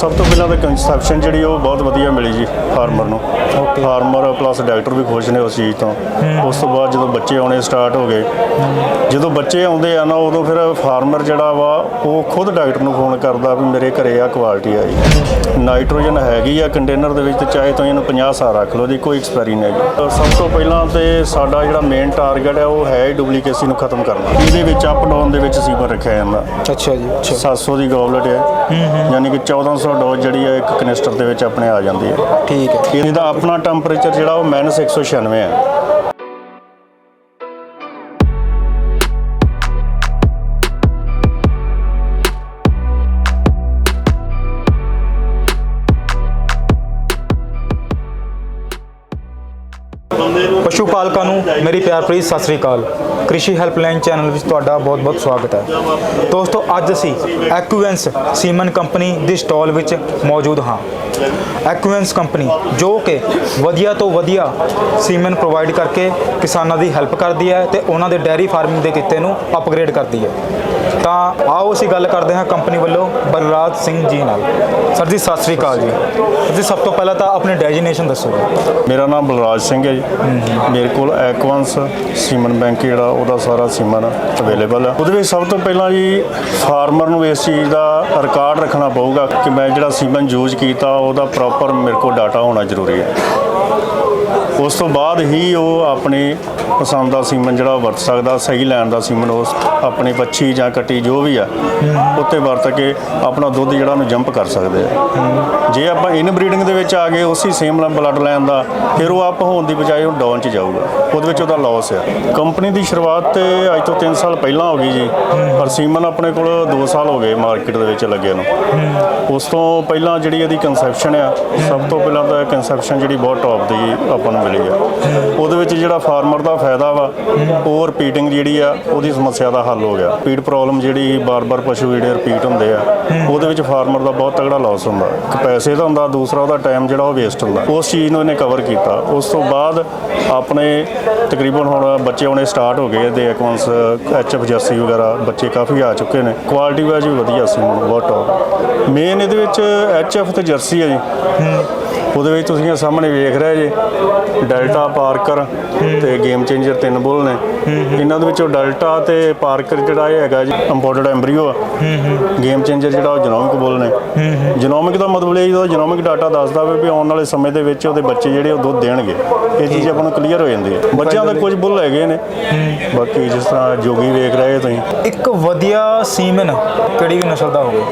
ਸਭ ਤੋਂ ਪਹਿਲਾਂ ਤਾਂ ਕੰਸੈਪਸ਼ਨ ਜਿਹੜੀ ਉਹ ਬਹੁਤ ਵਧੀਆ ਮਿਲੀ ਜੀ ਫਾਰਮਰ ਨੂੰ. ਫਾਰਮਰ ਪਲੱਸ ਡਾਕਟਰ ਵੀ ਖੁਸ਼ ਨੇ ਉਸ ਚੀਜ਼ ਤੋਂ। ਉਸ ਤੋਂ ਬਾਅਦ ਜਦੋਂ ਬੱਚੇ ਆਉਣੇ ਸਟਾਰਟ ਹੋ ਗਏ ਜਦੋਂ ਬੱਚੇ ਆਉਂਦੇ ਆ ਨਾ ਉਦੋਂ ਫਿਰ ਫਾਰਮਰ ਜਿਹੜਾ ਵਾ ਉਹ ਖੁਦ ਡਾਕਟਰ ਨੂੰ ਫੋਨ ਕਰਦਾ ਵੀ ਮੇਰੇ ਘਰੇ ਆ ਕੁਆਲਿਟੀ ਆਈ ਨਾਈਟ੍ਰੋਜਨ ਹੈਗੀ ਆ ਕੰਟੇਨਰ ਦੇ ਵਿੱਚ ਤੇ ਚਾਹੇ ਤੁਸੀਂ ਇਹਨੂੰ 50 ਸਾਲ ਰੱਖ ਲਓ ਇਹਦੀ ਕੋਈ ਐਕਸਪਾਇਰੀ ਨਹੀਂ ਹੈਗੀ। ਸਭ ਤੋਂ ਪਹਿਲਾਂ ਤੇ ਸਾਡਾ ਜਿਹੜਾ ਮੇਨ ਟਾਰਗੇਟ ਹੈ ਉਹ ਹੈ ਡੁਪਲੀਕੇਸੀ ਨੂੰ ਖਤਮ ਕਰਨਾ। ਇਹਦੇ ਵਿੱਚ ਅਪ ਡਾਊਨ ਦੇ ਵਿੱਚ ਸੀਵਰ ਰੱਖਿਆ ਜਾਂਦਾ। ਅੱਛਾ ਜੀ ਅੱਛਾ। 700 ਦੀ ਗੋਬਲਟ ਹੈ। ਯਾਨੀ ਕਿ 1400 ਡੋਜ਼ ਜਿਹੜੀ ਹੈ ਇੱਕ ਕਨਿਸਟਰ ਦੇ ਵਿੱਚ ਆਪਣੇ ਆ ਜਾਂਦੀ ਹੈ। ਠੀਕ ਹੈ। ਇਹਦਾ ਆਪਣਾ ਟੈਂਪਰੇਚਰ ਜਿਹੜਾ ਉਹ -196 ਹੈ। ਪਸ਼ੂ ਪਾਲਕਾਂ ਨੂੰ ਮੇਰੀ ਪਿਆਰ ਭਰੀ ਸਤਿ ਸ੍ਰੀ ਅਕਾਲ। ਕ੍ਰਿਸ਼ੀ ਹੈਲਪਲਾਈਨ ਚੈਨਲ ਵਿੱਚ ਤੁਹਾਡਾ ਬਹੁਤ-ਬਹੁਤ ਸਵਾਗਤ ਹੈ। ਦੋਸਤੋ, ਅੱਜ ਅਸੀਂ ਐਕੂਐਂਸ ਸੀਮਨ ਕੰਪਨੀ ਦੀ ਸਟਾਲ ਵਿੱਚ ਮੌਜੂਦ ਹਾਂ। ਐਕੂਐਂਸ ਕੰਪਨੀ ਜੋ ਕਿ ਵਧੀਆ ਤੋਂ ਵਧੀਆ ਸੀਮਨ ਪ੍ਰੋਵਾਈਡ ਕਰਕੇ ਕਿਸਾਨਾਂ ਦੀ ਹੈਲਪ ਕਰਦੀ ਹੈ ਤੇ ਉਹਨਾਂ ਦੇ ਡੈਰੀ ਫਾਰਮਿੰਗ ਦੇ ਕਿੱਤੇ ਨੂੰ ਅਪਗ੍ਰੇਡ ਕਰਦੀ ਹੈ। ਤਾਂ ਆਓ ਅਸੀਂ ਗੱਲ ਕਰਦੇ ਹਾਂ ਕੰਪਨੀ ਵੱਲੋਂ ਬਲਰਾਜ ਸਿੰਘ ਜੀ ਨਾਲ। ਸਰ ਜੀ ਸਤਿ ਸ੍ਰੀ ਅਕਾਲ ਜੀ। ਜੀ ਸਭ ਤੋਂ ਪਹਿਲਾਂ ਤਾਂ ਆਪਣੀ ਡੈਜੀਨੇਸ਼ਨ ਦੱਸੋ ਜੀ। ਮੇਰਾ ਨਾਮ ਬਲਰਾਜ ਸਿੰਘ ਹੈ ਜੀ। ਮੇਰੇ ਕੋਲ ਐਕਵੰਸ ਸੀਮਨ ਬੈਂਕ ਜਿਹੜਾ ਉਹਦਾ ਸਾਰਾ ਸੀਮਨ ਅਵੇਲੇਬਲ ਹੈ। ਉਹਦੇ ਵਿੱਚ ਸਭ ਤੋਂ ਪਹਿਲਾਂ ਜੀ ਫਾਰਮਰ ਨੂੰ ਇਸ ਚੀਜ਼ ਦਾ ਰਿਕਾਰਡ ਰੱਖਣਾ ਪਊਗਾ ਕਿ ਮੈਂ ਜਿਹੜਾ ਸੀਮਨ ਯੂਜ਼ ਕੀਤਾ ਉਹਦਾ ਪ੍ਰੋਪਰ ਮੇਰੇ ਕੋਲ ਡਾਟਾ ਹੋਣਾ ਜ਼ਰੂਰੀ ਹੈ। ਉਸ ਤੋਂ ਬਾਅਦ ਹੀ ਉਹ ਆਪਣੀ ਪਸੰਦ ਦਾ ਸੀਮਨ ਜਿਹੜਾ ਵਰਤ ਸਕਦਾ, ਸਹੀ ਲੈਣ ਦਾ ਸੀਮਨ ਉਸ ਆਪਣੀ ਬੱਚੀ ਜਾਂ ਕੱਟੀ ਜੋ ਵੀ ਆ, ਉੱਤੇ ਵਰਤ ਕੇ ਆਪਣਾ ਦੁੱਧ ਜਿਹੜਾ ਉਹਨੂੰ ਜੰਪ ਕਰ ਸਕਦੇ ਆ। ਜੇ ਆਪਾਂ ਇਨ ਬਰੀਡਿੰਗ ਦੇ ਵਿੱਚ ਆ ਗਏ, ਉਸੇ ਸੇਮ ਬਲੱਡ ਲੈਣ ਦਾ, ਫਿਰ ਉਹ ਆਪ ਹੋਣ ਦੀ ਬਜਾਏ ਉਹ ਡਾਊਨ 'ਚ ਜਾਊਗਾ। ਉਹਦੇ ਵਿੱਚ ਉਹਦਾ ਲਾਸ ਆ। ਕੰਪਨੀ ਦੀ ਸ਼ੁਰੂਆਤ ਤੇ ਅੱਜ ਤੋਂ 3 ਸਾਲ ਪਹਿਲਾਂ ਹੋ ਗਈ ਜੀ, ਪਰ ਸੀਮਨ ਆਪਣੇ ਕੋਲ 2 ਸਾਲ ਹੋ ਗਏ ਮਾਰਕੀਟ ਦੇ ਵਿੱਚ ਲੱਗੇ ਨੂੰ। ਉਸ ਤੋਂ ਪਹਿਲਾਂ ਜਿਹੜੀ ਇਹਦੀ ਕਨਸੈਪਸ਼ਨ ਆ, ਸਭ ਤੋਂ ਪਹਿਲਾਂ ਤਾਂ ਕਨਸੈਪਸ਼ਨ ਜਿਹੜੀ ਬਹੁਤ ਟੌਪ ਦੀ ਆਪਾਂ ਨੂੰ ਮਿਲੀ ਆ। ਉਹਦੇ ਵਿੱਚ ਜਿਹੜਾ ਫਾਰਮਰ ਦਾ ਫਾਇਦਾ ਵਾ, ਉਹ ਰਿਪੀਟਿੰਗ ਜਿਹੜੀ ਆ, ਉਹਦੀ ਸਮੱਸਿਆ ਦਾ ਹੱਲ ਹੋ ਗਿਆ। ਪੀੜ ਪ੍ਰੋਬਲਮ ਜਿਹੜੀ ਬਾਰ-ਬਾਰ ਪਸ਼ੂ ਜਿਹੜੇ ਰਿਪੀਟ ਹੁੰਦੇ ਆ, ਉਹਦੇ ਵਿੱਚ ਫਾਰਮਰ ਦਾ ਬਹੁਤ ਤਗੜਾ ਲਾਸ ਹੁੰਦਾ। ਇੱਕ ਪੈਸੇ ਦਾ ਹੁੰਦਾ, ਦੂਸਰਾ ਉਹਦਾ ਟਾਈਮ ਜਿਹੜਾ ਉਹ ਵੇਸਟ ਹੁੰਦਾ। ਉਸ ਚੀਜ਼ ਨੂੰ ਇਹਨੇ ਕਵਰ ਕੀਤਾ। ਉਸ ਤੋਂ ਬਾਅਦ ਆਪਣੇ ਤਕਰੀਬਨ ਹੁਣ ਬੱਚੇ ਆਉਣੇ ਸਟਾਰਟ ਹੋ ਗਏ ਇਹਦੇ ਅਕਾਊਂਟਸ ਐਚਐਫ ਜਰਸੀ ਵਗੈਰਾ, ਬੱਚੇ ਕਾਫੀ ਆ ਚੁੱਕੇ ਨੇ। ਕੁਆਲਿਟੀ ਵਾਈਜ਼ ਵੀ ਵਧੀਆ ਸੀ ਮੈਨੂੰ ਬਹੁਤ ਟੌਪ ਮੇਨ ਇਹਦੇ ਵਿੱਚ ਐਚਐਫ ਤੇ ਜਰਸੀ ਹੈ ਜੀ। ਉਹਦੇ ਵਿੱਚ ਤੁਸੀਂ ਇਹ ਸਾਹਮਣੇ ਵੇਖ ਰਹੇ ਜੇ, ਡੈਲਟਾ ਪਾਰਕਰ ਤੇ ਗੇਮ ਚੇਂਜਰ ਤਿੰਨ ਬੁੱਲ ਨੇ। ਇਹਨਾਂ ਦੇ ਵਿੱਚੋਂ ਡੈਲਟਾ ਤੇ ਪਾਰਕਰ ਜਿਹੜਾ ਇਹ ਹੈਗਾ ਜੀ ਇੰਪੋਰਟਡ ਐਮਬ੍ਰੀਓ ਆ। ਗੇਮ ਚੇਂਜਰ ਜਿਹੜਾ ਉਹ ਜਨੋਮਿਕ ਬੁੱਲ ਨੇ। ਜਨੋਮਿਕ ਦਾ ਮਤਲਬ ਇਹ ਜਦੋਂ ਜਨੋਮਿਕ ਡਾਟਾ ਦੱਸਦਾ ਹੋਵੇ ਵੀ ਆਉਣ ਵਾਲੇ ਸਮੇਂ ਦੇ ਵਿੱਚ ਉਹਦੇ ਬੱਚੇ ਜਿਹੜੇ ਉਹ ਦੁੱਧ ਦੇਣਗੇ। ਇਹ ਚੀਜ਼ ਆਪਾਂ ਨੂੰ ਕਲੀਅਰ ਹੋ ਜਾਂਦੀ ਹੈ। ਬੱਚਿਆਂ ਦਾ ਕੁਝ ਬੁੱਲ ਹੈਗੇ ਨੇ। ਬਾਕੀ ਜਿਸ ਤਰ੍ਹਾਂ ਜੋਗੀ ਵੇਖ ਰਹੇ ਤੁਸੀਂ। ਇੱਕ ਵਧੀਆ ਸੀਮਨ ਕਿਹੜੀ ਵੀ ਨਸਲ ਦਾ ਹੋਵੇ,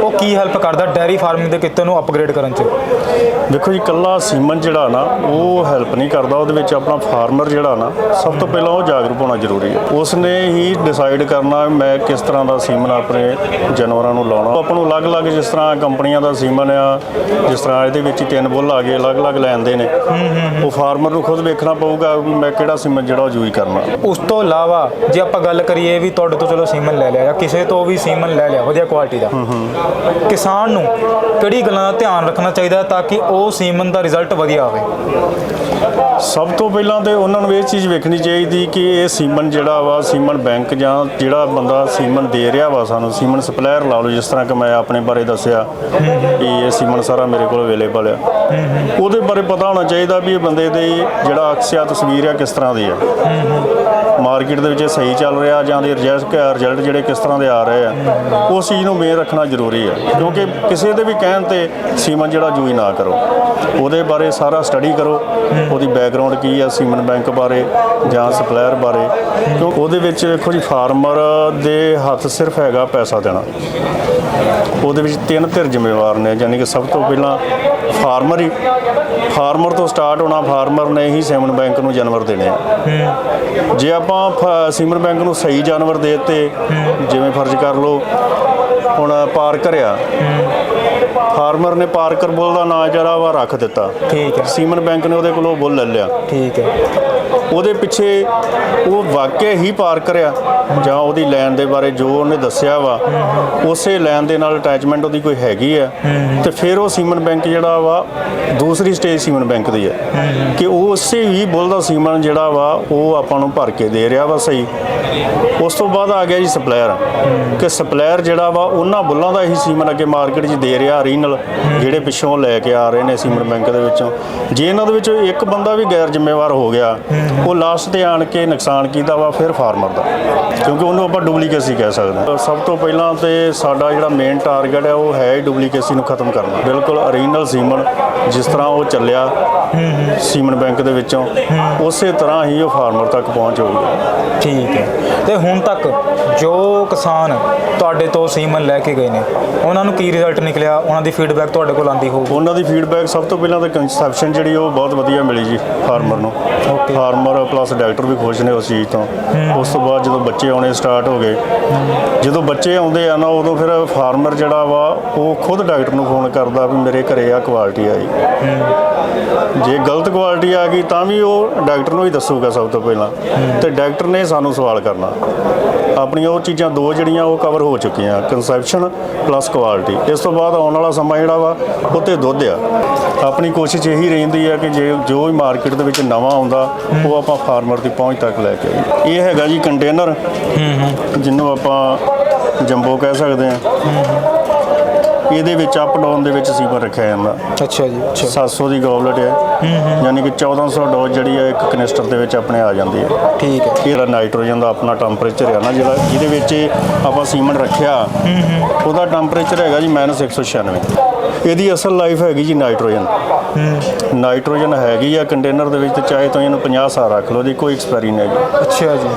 ਉਹ ਕੀ ਹੈਲਪ ਕਰਦਾ ਡੈਰੀ ਫਾਰਮਿੰਗ ਦੇ ਕਿੱਤੇ ਨੂੰ ਅਪਗ੍ਰੇਡ ਕਰਨ 'ਚ? ਦੇਖੋ ਜੀ ਕੱਲਾ ਸੀਮਨ ਜਿਹੜਾ ਨਾ ਉਹ ਹੈਲਪ ਨਹੀਂ ਕਰਦਾ। ਉਹਦੇ ਵਿੱਚ ਆਪਣਾ ਫਾਰਮਰ ਜਿਹੜਾ ਨਾ ਸਭ ਤੋਂ ਪਹਿਲਾਂ ਉਹ ਜਾਗਰੂਕ ਹੋਣਾ ਜ਼ਰੂਰੀ ਹੈ। ਉਸ ਨੇ ਹੀ ਡਿਸਾਈਡ ਕਰਨਾ ਮੈਂ ਕਿਸ ਤਰ੍ਹਾਂ ਦਾ ਸੀਮਨ ਆਪਣੇ ਜਾਨਵਰਾਂ ਨੂੰ ਲਾਉਣਾ। ਆਪਾਂ ਨੂੰ ਅਲੱਗ-ਅਲੱਗ ਜਿਸ ਤਰ੍ਹਾਂ ਕੰਪਨੀਆਂ ਦਾ ਸੀਮਨ ਆ ਜਿਸ ਤਰ੍ਹਾਂ ਇਹਦੇ ਵਿੱਚ ਤਿੰਨ ਬੁੱਲ ਆ ਗਏ ਅਲੱਗ-ਅਲੱਗ ਲੈਂਦੇ ਨੇ। ਉਹ ਫਾਰਮਰ ਨੂੰ ਖੁਦ ਵੇਖਣਾ ਪਊਗਾ ਵੀ ਮੈਂ ਕਿਹੜਾ ਸੀਮਨ ਜਿਹੜਾ ਉਹ ਯੂਜ਼ ਕਰਨਾ। ਉਸ ਤੋਂ ਇਲਾਵਾ ਜੇ ਆਪਾਂ ਗੱਲ ਕਰੀਏ ਵੀ ਤੁਹਾਡੇ ਤੋਂ ਚਲੋ ਸੀਮਨ ਲੈ ਲਿਆ ਜਾਂ ਕਿਸੇ ਤੋਂ ਵੀ ਸੀਮਨ ਲੈ ਲਿਆ ਵਧੀਆ ਕੁਆਲਿਟੀ ਦਾ। ਕਿਸਾਨ ਨੂੰ ਕਿਹੜੀ ਗੱਲਾਂ ਦਾ ਧਿਆਨ ਰੱਖਣਾ ਚਾਹੀਦਾ ਤਾਂ ਕਿ ਉਹ ਸੀਮਨ ਦਾ ਰਿਜ਼ਲਟ ਵਧੀਆ ਆਵੇ। ਸਭ ਤੋਂ ਪਹਿਲਾਂ ਤੇ ਉਹਨਾਂ ਨੂੰ ਇਹ ਚੀਜ਼ ਵੇਖਣੀ ਚਾਹੀਦੀ ਕਿ ਇਹ ਸੀਮਨ ਜਿਹੜਾ ਵਾ, ਸੀਮਨ ਬੈਂਕ ਜਾਂ ਜਿਹੜਾ ਬੰਦਾ ਸੀਮਨ ਦੇ ਰਿਹਾ ਵਾ ਸਾਨੂੰ, ਸੀਮਨ ਸਪਲਾਇਰ ਲਾ ਲਓ, ਜਿਸ ਤਰ੍ਹਾਂ ਕਿ ਮੈਂ ਆਪਣੇ ਬਾਰੇ ਦੱਸਿਆ ਕਿ ਇਹ ਸੀਮਨ ਸਾਰਾ ਮੇਰੇ ਕੋਲ ਅਵੇਲੇਬਲ ਆ। ਉਹਦੇ ਬਾਰੇ ਪਤਾ ਹੋਣਾ ਚਾਹੀਦਾ ਵੀ ਇਹ ਬੰਦੇ ਦੇ ਜਿਹੜਾ ਅਕਸਿਆ ਤਸਵੀਰ ਆ ਕਿਸ ਤਰ੍ਹਾਂ ਦੀ ਆ। ਮਾਰਕੀਟ ਦੇ ਵਿੱਚ ਇਹ ਸਹੀ ਚੱਲ ਰਿਹਾ ਜਾਂ ਦੇ ਰਿਜ਼ਲਟ ਰਿਜ਼ਲਟ ਜਿਹੜੇ ਕਿਸ ਤਰ੍ਹਾਂ ਦੇ ਆ ਰਹੇ ਆ, ਉਸ ਚੀਜ਼ ਨੂੰ ਮੇਨ ਰੱਖਣਾ ਜ਼ਰੂਰੀ ਹੈ ਕਿਉਂਕਿ ਕਿਸੇ ਦੇ ਵੀ ਕਹਿਣ ਤੇ ਸੀਮਨ ਜਿਹੜਾ ਯੂਜ਼ ਨਾ ਕਰੋ। ਉਹਦੇ ਬਾਰੇ ਸਾਰਾ ਸਟੱਡੀ ਕਰੋ। ਉਹਦੀ ਬੈਕਗ੍ਰਾਉਂਡ ਕੀ ਆ ਸੀਮਨ ਬੈਂਕ ਬਾਰੇ ਜਾਂ ਸਪਲਾਇਰ ਬਾਰੇ। ਕਿਉਂ ਉਹਦੇ ਵਿੱਚ ਵੇਖੋ ਜੀ, ਫਾਰਮਰ ਦੇ ਹੱਥ ਸਿਰਫ ਹੈਗਾ ਪੈਸਾ ਦੇਣਾ। ਉਹਦੇ ਵਿੱਚ ਤਿੰਨ ਧਿਰ ਜ਼ਿੰਮੇਵਾਰ ਨੇ ਯਾਨੀ ਕਿ ਸਭ ਤੋਂ ਪਹਿਲਾਂ ਫਾਰਮਰ ਹੀ। ਫਾਰਮਰ ਤੋਂ ਸਟਾਰਟ ਹੋਣਾ, ਫਾਰਮਰ ਨੇ ਹੀ ਸੀਮਨ ਬੈਂਕ ਨੂੰ ਜਨਵਰ ਦੇਣੇ ਆ। ਜੇ ਆਪਾਂ ਸੀਮਨ ਬੈਂਕ ਨੂੰ ਸਹੀ ਜਾਨਵਰ ਦੇ ਦਿੱਤੇ ਜਿਵੇਂ ਫਰਜ਼ ਕਰ ਲਓ ਹੁਣ ਪਾਰਕਰ ਆ ਫਾਰਮਰ ਨੇ ਪਾਰਕਰ ਬੁੱਲ ਦਾ ਨਾਂ ਜਿਹੜਾ ਵਾ ਰੱਖ ਦਿੱਤਾ। ਠੀਕ ਹੈ। ਸੀਮਨ ਬੈਂਕ ਨੇ ਉਹਦੇ ਕੋਲੋਂ ਬੁੱਲ ਲੈ ਲਿਆ। ਠੀਕ ਹੈ। ਉਹਦੇ ਪਿੱਛੇ ਉਹ ਵਾਕਿਆ ਹੀ ਪਾਰ ਕਰਿਆ ਜਾਂ ਉਹਦੀ ਲੈਣ ਦੇ ਬਾਰੇ ਜੋ ਉਹਨੇ ਦੱਸਿਆ ਵਾ, ਉਸੇ ਲੈਣ ਦੇ ਨਾਲ ਅਟੈਚਮੈਂਟ ਉਹਦੀ ਕੋਈ ਹੈਗੀ ਆ। ਤੇ ਫਿਰ ਉਹ ਸੀਮਨ ਬੈਂਕ ਜਿਹੜਾ ਵਾ, ਦੂਸਰੀ ਸਟੇਜ ਸੀਮਨ ਬੈਂਕ ਦੀ ਹੈ ਕਿ ਉਹ ਉਸੇ ਹੀ ਬੁੱਲ ਦਾ ਸੀਮਨ ਜਿਹੜਾ ਵਾ, ਉਹ ਆਪਾਂ ਨੂੰ ਭਰ ਕੇ ਦੇ ਰਿਹਾ ਵਾ ਸਹੀ। ਉਸ ਤੋਂ ਬਾਅਦ ਆ ਗਿਆ ਜੀ ਸਪਲਾਇਰ ਕਿ ਸਪਲਾਇਰ ਜਿਹੜਾ ਵਾ, ਉਹਨਾਂ ਬੁੱਲਾਂ ਦਾ ਹੀ ਸੀਮਨ ਅੱਗੇ ਮਾਰਕੀਟ 'ਚ ਦੇ ਰਿਹਾ ਰੀਨਲ ਜਿਹੜੇ ਪਿੱਛੋਂ ਲੈ ਕੇ ਆ ਰਹੇ ਨੇ ਸੀਮਨ ਬੈਂਕ ਦੇ ਵਿੱਚੋਂ। ਜੇ ਇਹਨਾਂ ਦੇ ਵਿੱਚੋਂ ਇੱਕ ਬੰਦਾ ਵੀ ਗੈਰ ਜ਼ਿੰਮੇਵਾਰ ਹੋ ਗਿਆ ਉਹ ਲਾਸਟ ਤੇ ਆਣ ਕੇ ਨੁਕਸਾਨ ਕੀਤਾ ਵਾ ਫਿਰ ਫਾਰਮਰ ਦਾ। ਕਿਉਂਕਿ ਉਹਨੂੰ ਆਪਾਂ ਡੁਪਲੀਕੇਸੀ ਕਹਿ ਸਕਦੇ ਹਾਂ। ਸਭ ਤੋਂ ਪਹਿਲਾਂ ਤੇ ਸਾਡਾ ਜਿਹੜਾ ਮੇਨ ਟਾਰਗੇਟ ਹੈ ਉਹ ਹੈ ਡੁਪਲੀਕੇਸੀ ਨੂੰ ਖਤਮ ਕਰਨਾ। ਬਿਲਕੁਲ ਓਰੀਜਨਲ ਸੀਮਨ ਜਿਸ ਤਰ੍ਹਾਂ ਉਹ ਚੱਲਿਆ ਸੀਮਨ ਬੈਂਕ ਦੇ ਵਿੱਚੋਂ ਉਸੇ ਤਰ੍ਹਾਂ ਹੀ ਉਹ ਫਾਰਮਰ ਤੱਕ ਪਹੁੰਚ ਹੋਊਗੀ ਠੀਕ ਹੈ। ਤੇ ਹੁਣ ਤੱਕ ਜੋ ਕਿਸਾਨ ਤੁਹਾਡੇ ਤੋਂ ਸੀਮਨ ਲੈ ਕੇ ਗਏ ਨੇ ਉਹਨਾਂ ਨੂੰ ਕੀ ਰਿਜ਼ਲਟ ਨਿਕਲਿਆ? ਉਹਨਾਂ ਦੀ ਫੀਡਬੈਕ ਤੁਹਾਡੇ ਕੋਲ ਆਂਦੀ ਹੋਊ ਉਹਨਾਂ ਦੀ ਫੀਡਬੈਕ ਸਭ ਤੋਂ ਪਹਿਲਾਂ ਤਾਂ ਕੰਸੈਪਸ਼ਨ ਜਿਹੜੀ ਉਹ ਬਹੁਤ ਵਧੀਆ ਮਿਲੀ ਜੀ ਫਾਰਮਰ ਨੂੰ। Okay. ਫਾਰਮਰ ਪਲੱਸ ਡਾਕਟਰ ਵੀ ਖੁਸ਼ ਨੇ ਉਸ ਚੀਜ਼ ਤੋਂ। ਉਸ ਤੋਂ ਬਾਅਦ ਜਦੋਂ ਬੱਚੇ ਆਉਣੇ ਸਟਾਰਟ ਹੋ ਗਏ ਜਦੋਂ ਬੱਚੇ ਆਉਂਦੇ ਆ ਨਾ ਉਦੋਂ ਫਿਰ ਫਾਰਮਰ ਜਿਹੜਾ ਵਾ ਉਹ ਖੁਦ ਡਾਕਟਰ ਨੂੰ ਫੋਨ ਕਰਦਾ ਵੀ ਮੇਰੇ ਘਰੇ ਆ ਕੁਆਲਿਟੀ ਆਈ। ਜੇ ਗਲਤ ਕੁਆਲਿਟੀ ਆ ਗਈ ਤਾਂ ਵੀ ਉਹ ਡਾਕਟਰ ਨੂੰ ਹੀ ਦੱਸੂਗਾ ਸਭ ਤੋਂ ਪਹਿਲਾਂ। ਤੇ ਡਾਕਟਰ ਨੇ ਸਾਨੂੰ ਸਵਾਲ ਕਰਨਾ। ਆਪਣੀਆਂ ਉਹ ਚੀਜ਼ਾਂ ਦੋ ਜਿਹੜੀਆਂ ਉਹ ਕਵਰ ਹੋ ਚੁੱਕੀਆਂ ਕੰਸੈਪਸ਼ਨ ਪਲੱਸ ਕੁਆਲਿਟੀ ਇਸ ਤੋਂ ਬਾਅਦ ਆਉਣ ਵਾਲਾ ਸਮਾਂ ਜਿਹੜਾ ਵਾ ਉਹ ਤੇ ਦੁੱਧ ਆ। ਆਪਣੀ ਕੋਸ਼ਿਸ਼ ਇਹੀ ਰਹਿੰਦੀ ਆ ਕਿ ਜੇ ਜੋ ਵੀ ਮਾਰਕੀਟ ਦੇ ਵਿੱਚ ਨਵਾਂ ਆਉਂਦਾ ਉਹ ਆਪਾਂ ਫਾਰਮਰ ਦੀ ਪਹੁੰਚ ਤੱਕ ਲੈ ਕੇ ਆਈਏ। ਇਹ ਹੈਗਾ ਜੀ ਕੰਟੇਨਰ ਜਿਹਨੂੰ ਆਪਾਂ ਜੰਬੋ ਕਹਿ ਸਕਦੇ ਆ ਇਹਦੇ ਵਿੱਚ ਅਪ ਡਾਊਨ ਦੇ ਵਿੱਚ ਸੀਮਰ ਰੱਖਿਆ ਜਾਂਦਾ। ਅੱਛਾ ਜੀ ਅੱਛਾ। 700 ਦੀ ਗੋਬਲਟ ਹੈ। ਯਾਨੀ ਕਿ 1400 ਡੋਜ਼ ਜਿਹੜੀ ਹੈ ਇੱਕ ਕਨਿਸਟਰ ਦੇ ਵਿੱਚ ਆਪਣੇ ਆ ਜਾਂਦੀ ਹੈ। ਠੀਕ ਹੈ। ਇਹ ਜਿਹੜਾ ਨਾਈਟ੍ਰੋਜਨ ਦਾ ਆਪਣਾ ਟੈਂਪਰੇਚਰ ਹੈ ਨਾ ਜਿਹੜਾ ਜਿਹਦੇ ਵਿੱਚ ਆਪਾਂ ਸੀਮਨ ਰੱਖਿਆ ਉਹਦਾ ਟੈਂਪਰੇਚਰ ਹੈਗਾ ਜੀ -196 ਇਹਦੀ ਅਸਲ ਲਾਈਫ ਹੈਗੀ ਜੀ ਨਾਈਟ੍ਰੋਜਨ। ਨਾਈਟ੍ਰੋਜਨ ਹੈਗੀ ਆ ਕੰਟੇਨਰ ਦੇ ਵਿੱਚ ਤੇ ਚਾਹੇ ਤੁਸੀਂ ਇਹਨੂੰ 50 ਸਾਲ ਰੱਖ ਲਓ ਦੀ ਕੋਈ ਐਕਸਪਾਇਰੀ ਨਹੀਂ ਹੈਗੀ। ਅੱਛਾ ਜੀ।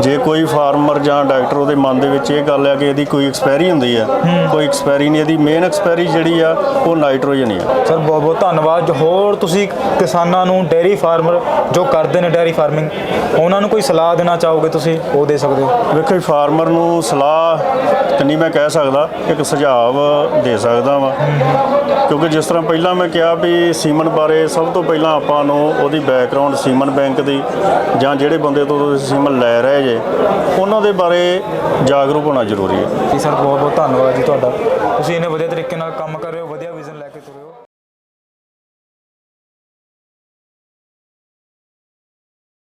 ਜੇ ਕੋਈ ਫਾਰਮਰ ਜਾਂ ਡਾਕਟਰ ਉਹਦੇ ਮਨ ਦੇ ਵਿੱਚ ਇਹ ਗੱਲ ਹੈ ਕਿ ਇਹਦੀ ਕੋਈ ਐਕਸਪਾਇਰੀ ਹੁੰਦੀ ਆ ਕੋਈ ਐਕਸਪਾਇਰੀ ਨਹੀਂ ਇਹਦੀ ਮੇਨ ਐਕਸਪਾਇਰੀ ਜਿਹੜੀ ਆ ਉਹ ਨਾਈਟ੍ਰੋਜਨ ਹੀ ਆ। ਸਰ ਬਹੁਤ ਬਹੁਤ ਧੰਨਵਾਦ। ਜੋ ਹੋਰ ਤੁਸੀਂ ਕਿਸਾਨਾਂ ਨੂੰ ਡੇਅਰੀ ਫਾਰਮਰ ਜੋ ਕਰਦੇ ਨੇ ਡੇਅਰੀ ਫਾਰਮਿੰਗ ਉਹਨਾਂ ਨੂੰ ਕੋਈ ਸਲਾਹ ਦੇਣਾ ਚਾਹੋਗੇ ਤੁਸੀਂ? ਉਹ ਦੇ ਸਕਦੇ ਹੋ। ਵੇਖੋ ਜੀ ਫਾਰਮਰ ਨੂੰ ਸਲਾਹ ਤਾਂ ਨਹੀਂ ਮੈਂ ਕਹਿ ਸਕਦਾ ਇੱਕ ਸੁਝਾਅ ਦੇ ਸਕਦਾ ਵਾਂ। ਕਿਉਂਕਿ ਜਿਸ ਤਰ੍ਹਾਂ ਪਹਿਲਾਂ ਮੈਂ ਕਿਹਾ ਵੀ ਸੀਮਨ ਬਾਰੇ ਸਭ ਤੋਂ ਪਹਿਲਾਂ ਆਪਾਂ ਨੂੰ ਉਹਦੀ ਬੈਕਗ੍ਰਾਉਂਡ ਸੀਮਨ ਬੈਂਕ ਦੀ ਜਾਂ ਜਿਹੜੇ ਬੰਦੇ ਤੋਂ ਤੁਸੀਂ ਸੀਮਨ ਲੈ ਰਹੇ ਜੇ ਉਹਨਾਂ ਦੇ ਬਾਰੇ ਜਾਗਰੂਕ ਹੋਣਾ ਜ਼ਰੂਰੀ ਹੈ। ਜੀ ਸਰ ਬਹੁਤ ਬਹੁਤ ਧੰਨਵਾਦ ਜੀ ਤੁਹਾਡਾ। ਤੁਸੀਂ ਇੰਨੇ ਵਧੀਆ ਤਰੀਕੇ ਨਾਲ ਕੰਮ ਕਰ ਰਹੇ ਹੋ ਵਧੀਆ